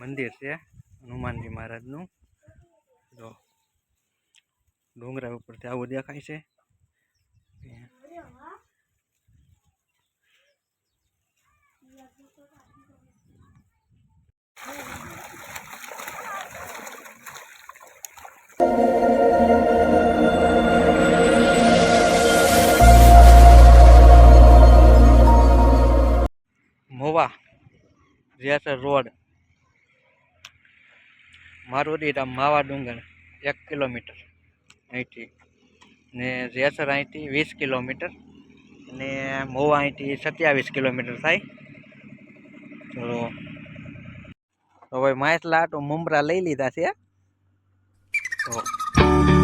મંદિર છે હનુમાનજી મહારાજનું. જો ડુંગરા ઉપરથી આવું દેખાય છે. મોવા રિયાસર રોડ. મારુતિ ધામ માવા ડુંગર, એક કિલોમીટર. અહીંથી ને જેસર અહીંથી વીસ કિલોમીટર અને મોવા અહીંથી સત્યાવીસ કિલોમીટર થાય. તો હવે માછલા તો મુમરા લઈ લીધા છે. તો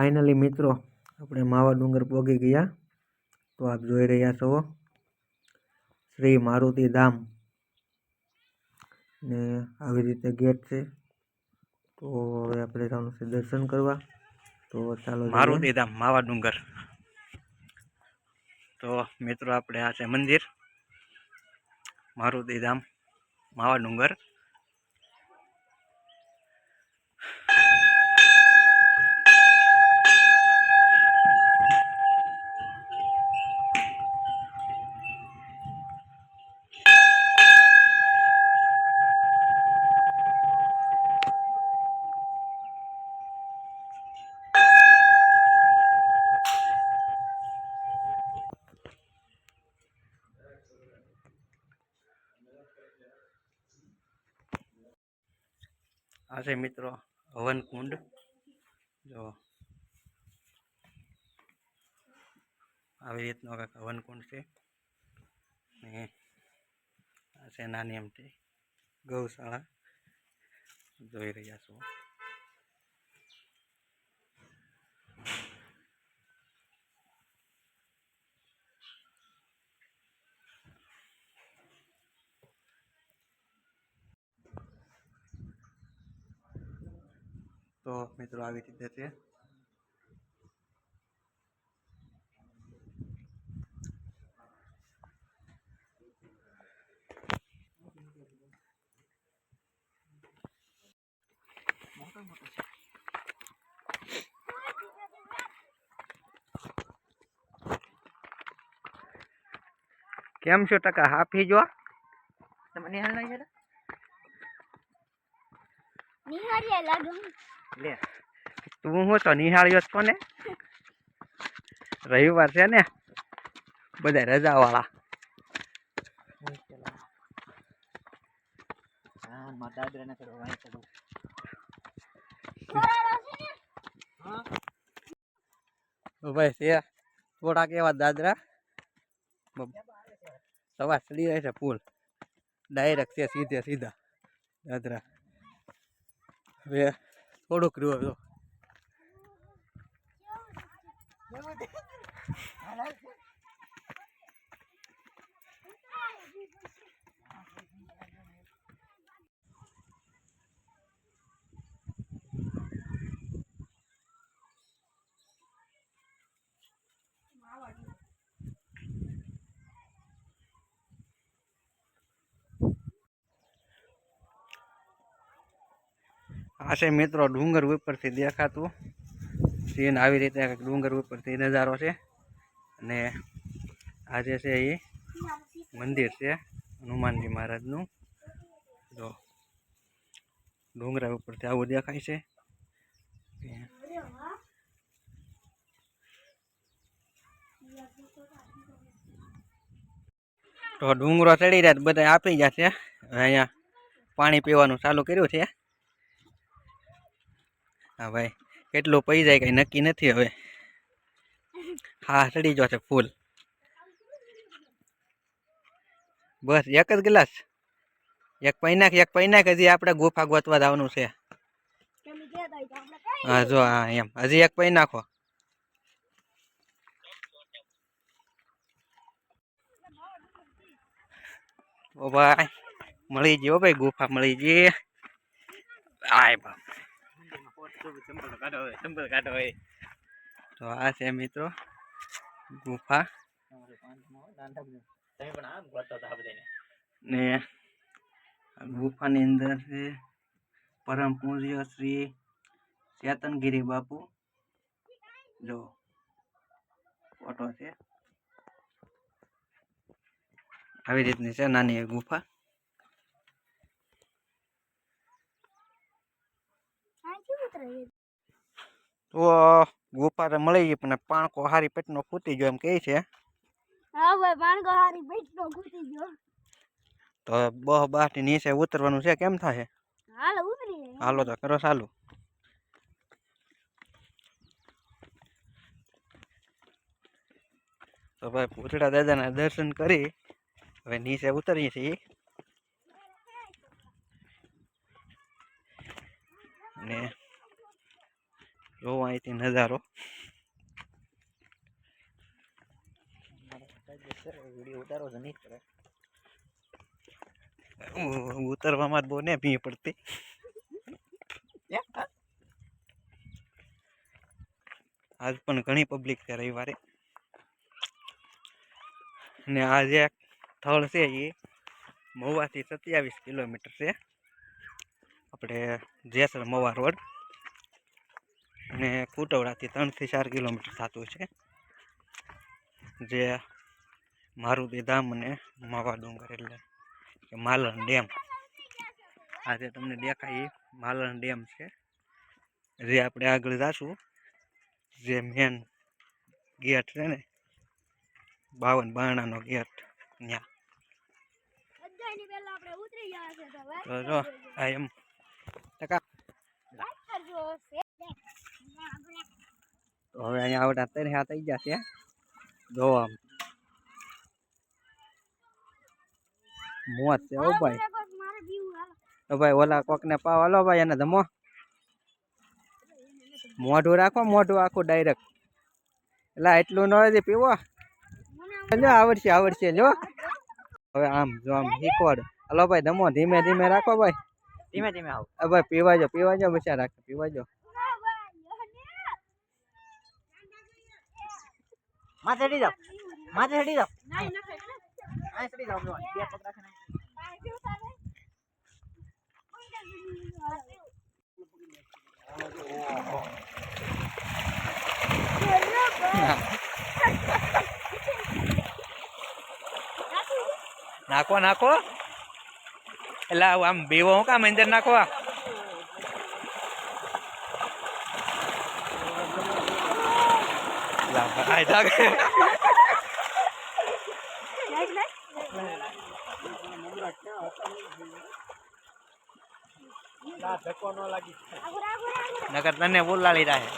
ફાઇનલી મિત્રો, આપણે માવા ડુંગર પહોંચી ગયા. તો આપ જોઈ રહ્યા છો શ્રી મારુતિ ધામ. ને આવી રીતે ગેટ છે. તો હવે આપણે જવાનું છે દર્શન કરવા. તો ચાલો મારુતિ ધામ, માવા ડુંગર. તો મિત્રો, આપણે આ છે મંદિર. મારુતિ ધામ, માવા ડુંગર. આ છે મિત્રો હવન કુંડ જો આવી રીતનો કંઈક હવન કુંડ છે. ને આ છે નાની એમથી ગૌશાળા. જોઈ રહ્યા છો. તો મિત્રો આવી રીતે છે. કેમ છો ટકા? હાફી જો? તમને હાલ નહીં જરા નિહાળ્યા લાગુ લે તું હું તો નિહાળ્યો જ ને રવિવાર છે ને બધા રજા વાળા ભાઈ છે થોડા કેવા દાદરા. સવાર ચડી રહે છે પુલ ડાયરેક્ટ છે સીધે સીધા દાદરા. હવે થોડુંક રહ્યું તો. આ છે મિત્રો ડુંગર ઉપરથી દેખાતું. સીન આવી રીતે ડુંગર ઉપરથી નજારો છે. અને આ જે છે એ મંદિર છે હનુમાનજી મહારાજનું. જો ડુંગરા ઉપરથી આવું દેખાય છે. તો ડુંગરો ચડી રહ્યા બધા આપી ગયા છે. અહીંયા પાણી પીવાનું ચાલુ કર્યું છે. હા, ભાઈ. કેટલું પી જાય કઈ નક્કી નથી હવે. હા ચડી ગયો છે, ફૂલ. બસ, એક જ ગ્લાસ? એક પૈનાક એક પૈનાક હજી આપણે ગુફા ગોતવા જવાનું છે. તમે કહેતા હોય તો આપણે કઈ હા, જો, હા, એમ. હજી એક પૈ નાખો. ઓ ભાઈ, મળી ગયો ભાઈ, ગુફા મળી ગઈ. આય બાપ. તો આ છે મિત્રો ગુફા. ને ગુફાની અંદર છે પરમ પૂજ્ય શ્રી ચેતનગીરી બાપુ. જો ફોટો છે. આવી રીતની છે નાની ગુફા અહીંથી ઉતરે તો ગુફા મળી ગઈ પણ પાણકો હારી પેટનો ખૂટી ગયો એમ કહે છે. હા ભાઈ માણકો હારી ગયો. તો બહ બાથી નીચે ઉતરવાનું છે કેમ થાય? હાલ ઉતરી હાલો તો કરો ચાલુ. તો ભાઈ પૂતળા દાદાના દર્શન કરી હવે નીચે ઉતરીએ છીએ. ને જોવો અહીંથી નજારો. ઉતરવામાં જ બહુ ને ભી પડતી. આજ પણ ઘણી પબ્લિક છે રવિવારે. ને આ જે સ્થળ છે એ મહુવાથી સત્યાવીસ કિલોમીટર છે. આપણે જેસર મવા રોડ. અને કુટવડાથી ત્રણથી ચાર કિલોમીટર થતું છે. જે મારુતિ ધામ અને માવા ડુંગર એટલે કે માલણ ડેમ. આજે તમને દેખાય માલણ ડેમ છે. જે આપણે આગળ જાશું, જે મેન ગેટ છે ને, બાવન બારણાનો ગેટ ત્યાં તો જો, આ એમ. ટકા. તો હવે અહીંયા આવડા તર્યા થઈ ગયા જશે જો આમ મોત છે ઓ ભાઈ. તો ભાઈ ઓલા કોકને પાવ હાલો ભાઈ એને ધમો. મોઢું રાખો મોઢું આખું ડાયરેક્ટ એટલે એટલું ન હોય પીવો. જો આવડશે આવડશે જો. હવે આમ જો આમ શીખવાડ હલો ભાઈ ધમો ધીમે ધીમે રાખો ભાઈ. ધીમે ધીમે આવો. ભાઈ પીવાજો પીવાજો બચા રાખો પીવાજો માથે ચડી જાવ માથે ચડી નખે આ ચડી જાવ જો બે પગ રાખીને નાખો નાખો. એટલે આમ બેવો હું કામ અંદર નાખો લા ભાઈ જાગે નગર તને બોલાડી રાખે.